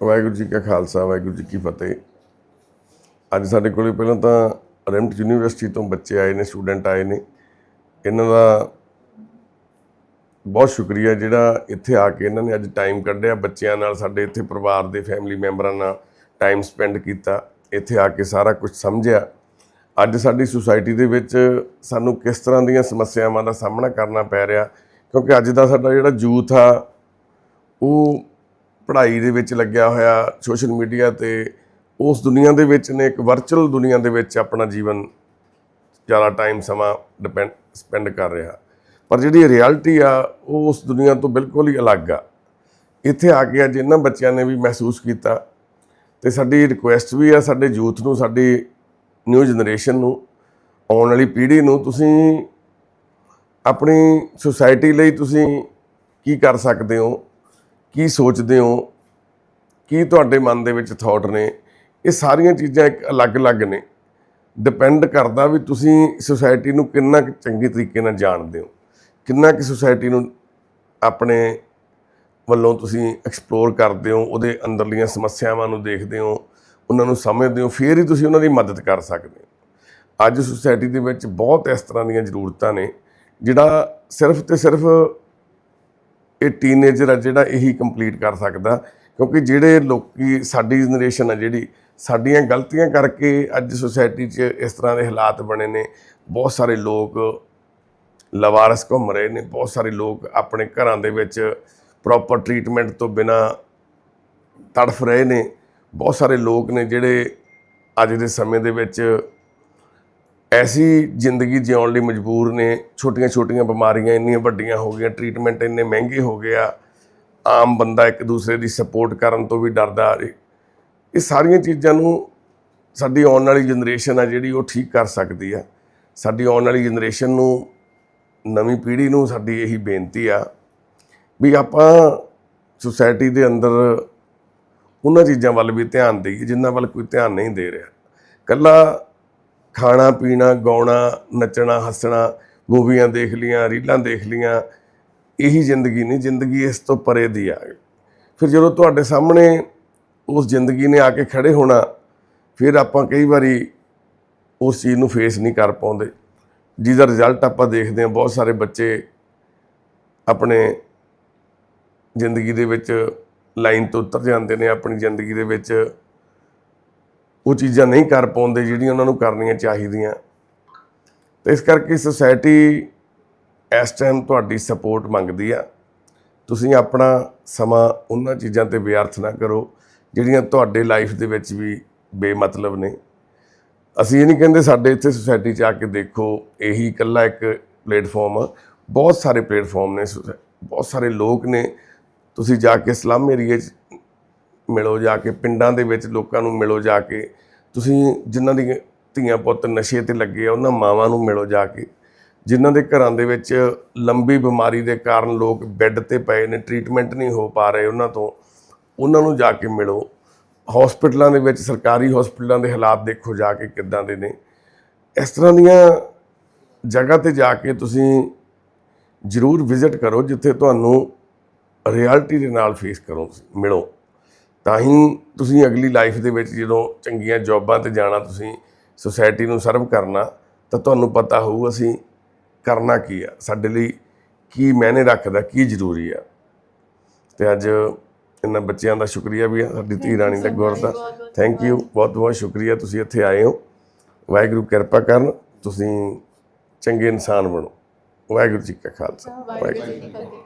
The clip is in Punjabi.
ਵਾਹਿਗੁਰੂ ਜੀ ਕਾ ਖਾਲਸਾ, ਵਾਹਿਗੁਰੂ ਜੀ ਕੀ ਫਤਿਹ। ਅੱਜ ਸਾਡੇ ਕੋਲੇ ਪਹਿਲਾਂ ਤਾਂ ਰੈਮਟ ਯੂਨੀਵਰਸਿਟੀ ਤੋਂ ਬੱਚੇ ਆਏ ਨੇ, ਸਟੂਡੈਂਟ ਆਏ ਨੇ। ਇਹਨਾਂ ਦਾ ਬਹੁਤ ਸ਼ੁਕਰੀਆ ਜਿਹੜਾ ਇੱਥੇ ਆ ਕੇ ਇਹਨਾਂ ਨੇ ਅੱਜ ਟਾਈਮ ਕੱਢਿਆ ਬੱਚਿਆਂ ਨਾਲ, ਸਾਡੇ ਇੱਥੇ ਪਰਿਵਾਰ ਦੇ ਫੈਮਿਲੀ ਮੈਂਬਰਾਂ ਨਾਲ ਟਾਈਮ ਸਪੈਂਡ ਕੀਤਾ, ਇੱਥੇ ਆ ਕੇ ਸਾਰਾ ਕੁਝ ਸਮਝਿਆ। ਅੱਜ ਸਾਡੀ ਸੁਸਾਇਟੀ ਦੇ ਵਿੱਚ ਸਾਨੂੰ ਕਿਸ ਤਰ੍ਹਾਂ ਦੀਆਂ ਸਮੱਸਿਆਵਾਂ ਦਾ ਸਾਹਮਣਾ ਕਰਨਾ ਪੈ ਰਿਹਾ, ਕਿਉਂਕਿ ਅੱਜ ਦਾ ਸਾਡਾ ਜਿਹੜਾ ਯੂਥ ਆ, ਉਹ ਪੜ੍ਹਾਈ ਦੇ ਵਿੱਚ ਲੱਗਿਆ ਹੋਇਆ ਸੋਸ਼ਲ ਮੀਡੀਆ ਤੇ ਉਸ ਦੁਨੀਆ ਦੇ ਵਿੱਚ ਨੇ ਇੱਕ ਵਰਚੁਅਲ ਦੁਨੀਆ ਦੇ ਵਿੱਚ ਆਪਣਾ ਜੀਵਨ ਜ਼ਿਆਦਾ ਟਾਈਮ ਸਮਾਂ ਡਿਪੈਂਡ ਸਪੈਂਡ ਕਰ ਰਿਹਾ। ਪਰ ਜਿਹੜੀ ਰਿਐਲਿਟੀ ਆ, ਉਹ ਉਸ ਦੁਨੀਆ ਤੋਂ ਬਿਲਕੁਲ ਹੀ ਅਲੱਗ ਆ। ਇੱਥੇ ਆ ਕੇ ਅੱਜ ਇਹਨਾਂ ਬੱਚਿਆਂ ਨੇ ਵੀ ਮਹਿਸੂਸ ਕੀਤਾ ਤੇ ਸਾਡੀ ਰਿਕੁਐਸਟ ਵੀ ਆ ਸਾਡੇ ਯੂਥ ਨੂੰ, ਸਾਡੀ ਨਿਊ ਜਨਰੇਸ਼ਨ ਨੂੰ, ਆਉਣ ਵਾਲੀ ਪੀੜ੍ਹੀ ਨੂੰ, ਤੁਸੀਂ ਆਪਣੀ ਸੁਸਾਇਟੀ ਲਈ ਤੁਸੀਂ ਕੀ ਕਰ ਸਕਦੇ ਹੋ? ਕੀ ਸੋਚਦੇ ਹੋ? ਕੀ ਤੁਹਾਡੇ ਮਨ ਦੇ ਵਿੱਚ ਥਾਟ ਨੇ? ਇਹ ਸਾਰੀਆਂ ਚੀਜ਼ਾਂ ਇੱਕ ਅਲੱਗ-ਅਲੱਗ ਨੇ। ਡਿਪੈਂਡ ਕਰਦਾ ਵੀ ਤੁਸੀਂ ਸੁਸਾਇਟੀ ਨੂੰ ਕਿੰਨਾ ਕੁ ਚੰਗੇ ਤਰੀਕੇ ਨਾਲ ਜਾਣਦੇ ਹੋ। ਕਿੰਨਾ ਕਿ ਸੁਸਾਇਟੀ ਨੂੰ ਆਪਣੇ ਵੱਲੋਂ ਤੁਸੀਂ ਐਕਸਪਲੋਰ ਕਰਦੇ ਹੋ, ਉਹਦੇ ਅੰਦਰਲੀਆਂ ਸਮੱਸਿਆਵਾਂ ਨੂੰ ਦੇਖਦੇ ਹੋ, ਉਹਨਾਂ ਨੂੰ ਸਮਝਦੇ ਹੋ, ਫਿਰ ਹੀ ਤੁਸੀਂ ਉਹਨਾਂ ਦੀ ਮਦਦ ਕਰ ਸਕਦੇ ਹੋ। ਅੱਜ ਸੁਸਾਇਟੀ ਦੇ ਵਿੱਚ ਬਹੁਤ ਇਸ ਤਰ੍ਹਾਂ ਦੀਆਂ ਜ਼ਰੂਰਤਾਂ ਨੇ, ਜਿਹੜਾ ਸਿਰਫ ਤੇ ਸਿਰਫ ਇਹ ਟੀਨੇਜਰ ਆ ਜਿਹੜਾ ਇਹੀ ਕੰਪਲੀਟ ਕਰ ਸਕਦਾ, ਕਿਉਂਕਿ ਜਿਹੜੇ ਲੋਕੀ, ਸਾਡੀ ਜਨਰੇਸ਼ਨ ਆ ਜਿਹੜੀ, ਸਾਡੀਆਂ ਗਲਤੀਆਂ ਕਰਕੇ ਅੱਜ ਸੁਸਾਇਟੀ 'ਚ ਇਸ ਤਰ੍ਹਾਂ ਦੇ ਹਾਲਾਤ ਬਣੇ ਨੇ। ਬਹੁਤ ਸਾਰੇ ਲੋਕ ਲਵਾਰਸ ਘੁੰਮ ਰਹੇ ਨੇ, ਬਹੁਤ ਸਾਰੇ ਲੋਕ ਆਪਣੇ ਘਰਾਂ ਦੇ ਵਿੱਚ ਪ੍ਰੋਪਰ ਟ੍ਰੀਟਮੈਂਟ ਤੋਂ ਬਿਨਾ ਤੜਫ ਰਹੇ ਨੇ। ਬਹੁਤ ਸਾਰੇ ਲੋਕ ਨੇ ਜਿਹੜੇ ਅੱਜ ਦੇ ਸਮੇਂ ਦੇ ਵਿੱਚ ਐਸੀ ਜ਼ਿੰਦਗੀ ਜਿਉਣ ਲਈ ਮਜਬੂਰ ਨੇ। ਛੋਟੀਆਂ-ਛੋਟੀਆਂ ਬਿਮਾਰੀਆਂ ਇੰਨੀਆਂ ਵੱਡੀਆਂ ਹੋ ਗਈਆਂ ਟ੍ਰੀਟਮੈਂਟ ਇੰਨੇ ਮਹਿੰਗੇ ਹੋ ਗਏ ਆਮ ਬੰਦਾ ਇੱਕ ਦੂਸਰੇ ਦੀ ਸਪੋਰਟ ਕਰਨ ਤੋਂ ਵੀ ਡਰਦਾ। ਆ ਰਿਹਾ ਇਹ ਸਾਰੀਆਂ ਚੀਜ਼ਾਂ ਨੂੰ ਸਾਡੀ ਆਉਣ ਵਾਲੀ ਜਨਰੇਸ਼ਨ ਆ ਜਿਹੜੀ ਉਹ ਠੀਕ ਕਰ ਸਕਦੀ ਆ। ਸਾਡੀ ਆਉਣ ਵਾਲੀ ਜਨਰੇਸ਼ਨ ਨੂੰ, ਨਵੀਂ ਪੀੜ੍ਹੀ ਨੂੰ ਸਾਡੀ ਇਹੀ ਬੇਨਤੀ ਆ ਵੀ ਆਪਾਂ ਸੁਸਾਇਟੀ ਦੇ ਅੰਦਰ ਉਹਨਾਂ ਚੀਜ਼ਾਂ ਵੱਲ ਵੀ ਧਿਆਨ ਦੇਈਏ, ਜਿਨ੍ਹਾਂ ਵੱਲ ਕੋਈ ਧਿਆਨ ਨਹੀਂ ਦੇ ਰਿਹਾ। ਕੱਲਾ ਖਾਣਾ, ਪੀਣਾ, ਗਾਉਣਾ, ਨੱਚਣਾ, ਹੱਸਣਾ, ਮੂਵੀਆਂ ਦੇਖ ਲੀਆਂ ਰੀਲਾਂ ਦੇਖ ਲੀਆਂ ਇਹੀ ਜ਼ਿੰਦਗੀ ਨਹੀਂ, ਜ਼ਿੰਦਗੀ ਇਸ ਤੋਂ ਪਰੇ ਦੀ ਆ ਫਿਰ ਜਦੋਂ ਤੁਹਾਡੇ ਸਾਹਮਣੇ ਉਸ ਜ਼ਿੰਦਗੀ ਨੇ ਆ ਕੇ ਖੜੇ ਹੋਣਾ, ਫਿਰ ਆਪਾਂ ਕਈ ਵਾਰੀ ਉਸ ਚੀਜ਼ ਨੂੰ ਫੇਸ ਨਹੀਂ ਕਰ ਪਾਉਂਦੇ। ਜਿਹਦਾ ਰਿਜ਼ਲਟ ਆਪਾਂ ਦੇਖਦੇ ਹਾਂ, ਬਹੁਤ ਸਾਰੇ ਬੱਚੇ ਆਪਣੇ ਜ਼ਿੰਦਗੀ ਦੇ ਵਿੱਚ ਲਾਈਨ ਤੋਂ ਉਤਰ ਜਾਂਦੇ ਨੇ, ਆਪਣੀ ਜ਼ਿੰਦਗੀ ਦੇ ਵਿੱਚ ਉਹ ਚੀਜ਼ਾਂ ਨਹੀਂ ਕਰ ਪਾਉਂਦੇ ਜਿਹੜੀਆਂ ਉਹਨਾਂ ਨੂੰ ਕਰਨੀਆਂ ਚਾਹੀਦੀਆਂ। ਤੇ ਇਸ ਕਰਕੇ ਸੁਸਾਇਟੀ ਇਸ ਟਾਈਮ ਤੁਹਾਡੀ ਸਪੋਰਟ ਮੰਗਦੀ ਆ। ਤੁਸੀਂ ਆਪਣਾ ਸਮਾਂ ਉਹਨਾਂ ਚੀਜ਼ਾਂ ਤੇ ਵਿਅਰਥ ਨਾ ਕਰੋ, ਜਿਹੜੀਆਂ ਤੁਹਾਡੇ ਲਾਈਫ ਦੇ ਵਿੱਚ ਵੀ ਬੇਮਤਲਬ ਨੇ। ਅਸੀਂ ਇਹ ਨਹੀਂ ਕਹਿੰਦੇ ਸਾਡੇ ਇੱਥੇ ਸੁਸਾਇਟੀ 'ਚ ਆ ਕੇ ਦੇਖੋ, ਇਹੀ ਇਕੱਲਾ ਇੱਕ ਪਲੇਟਫਾਰਮ ਆ। ਬਹੁਤ ਸਾਰੇ ਪਲੇਟਫਾਰਮ ਨੇ ਸੁਸਾ- ਬਹੁਤ ਸਾਰੇ ਲੋਕ ਨੇ। ਤੁਸੀਂ ਜਾ ਕੇ ਸਲਮ ਏਰੀਏ 'ਚ ਮਿਲੋ ਜਾ ਕੇ, ਪਿੰਡਾਂ ਦੇ ਵਿੱਚ ਲੋਕਾਂ ਨੂੰ ਮਿਲੋ ਜਾ ਕੇ। ਤੁਸੀਂ ਜਿਨ੍ਹਾਂ ਦੀ ਧੀਆਂ ਪੁੱਤ ਨਸ਼ੇ ਤੇ ਲੱਗੇ ਆ, ਉਹਨਾਂ ਮਾਵਾਂ ਨੂੰ ਮਿਲੋ ਜਾ ਕੇ। ਜਿਨ੍ਹਾਂ ਦੇ ਘਰਾਂ ਦੇ ਵਿੱਚ ਲੰਬੀ ਬਿਮਾਰੀ ਦੇ ਕਾਰਨ ਲੋਕ ਬੈੱਡ ਤੇ ਪਏ ਨੇ, ਟ੍ਰੀਟਮੈਂਟ ਨਹੀਂ ਹੋ ਪਾ ਰਹੇ ਉਹਨਾਂ ਤੋਂ, ਉਹਨਾਂ ਨੂੰ ਜਾ ਕੇ ਮਿਲੋ। ਹਸਪੀਟਲਾਂ ਦੇ ਵਿੱਚ, ਸਰਕਾਰੀ ਹਸਪੀਟਲਾਂ ਦੇ ਹਾਲਾਤ ਦੇਖੋ ਜਾ ਕੇ ਕਿੱਦਾਂ ਦੇ ਨੇ। ਇਸ ਤਰ੍ਹਾਂ ਦੀਆਂ ਜਗ੍ਹਾ ਤੇ ਜਾ ਕੇ ਤੁਸੀਂ ਜ਼ਰੂਰ ਵਿਜ਼ਿਟ ਕਰੋ, ਜਿੱਥੇ ਤੁਹਾਨੂੰ ਰਿਐਲਿਟੀ ਦੇ ਨਾਲ ਫੇਸ ਕਰੋ, ਮਿਲੋ। ਤਾਂ ਹੀ ਤੁਸੀਂ ਅਗਲੀ ਲਾਈਫ ਦੇ ਵਿੱਚ ਜਦੋਂ ਚੰਗੀਆਂ ਜੌਬਾਂ ਤੇ ਜਾਣਾ ਤੁਸੀਂ ਸੁਸਾਇਟੀ ਨੂੰ ਸਰਵ ਕਰਨਾ ਤਾਂ ਤੁਹਾਨੂੰ ਪਤਾ ਹੋਊ ਅਸੀਂ ਕਰਨਾ ਕੀ ਆ ਸਾਡੇ ਲਈ ਕੀ ਮਾਇਨੇ ਰੱਖਦਾ ਕੀ ਜ਼ਰੂਰੀ ਆ। ਤੇ ਅੱਜ ਇਹਨਾਂ ਬੱਚਿਆਂ ਦਾ ਸ਼ੁਕਰੀਆ ਵੀ ਸਾਡੀ ਧੀ ਰਾਣੀ ਦਾ ਗੁਰ ਦਾ। ਥੈਂਕ ਯੂ ਬਹੁਤ ਬਹੁਤ ਸ਼ੁਕਰੀਆ ਤੁਸੀਂ ਇੱਥੇ ਆਏ ਹੋ। ਵਾਹਿਗੁਰੂ ਕਿਰਪਾ ਕਰਨ ਤੁਸੀਂ ਚੰਗੇ ਇਨਸਾਨ ਬਣੋ। ਵਾਹਿਗੁਰੂ ਜੀ ਕਾ ਖਾਲਸਾ। ਵਾਹਿਗੁਰੂ ਜੀ ਕੀ ਫਤਿਹ।